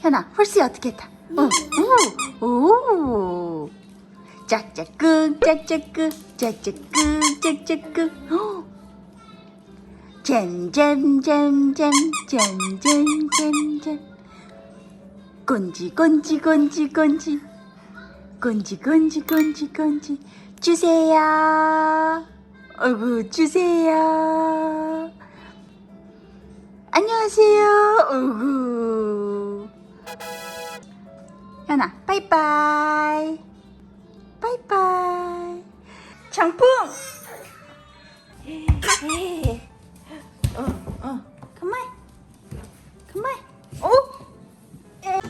현아, 홀씨 어떻게 했다? 오, 오, 오. 짝짝꿍, 짝짝꿍, 짝짝꿍, 짝짝꿍. 오. 잼잼잼잼, 잼잼잼잼. 꼰지, 꼰지, 꼰지, 꼰지. 꼰지, 꼰지, 꼰지, 꼰지. 주세요. 어구, 주세요. 안녕하세요. 어구. ヨナ、バイバイ。バイバイ。ちゃんぽん。え、え。うん、うん。かまえ。かまえ。おえー、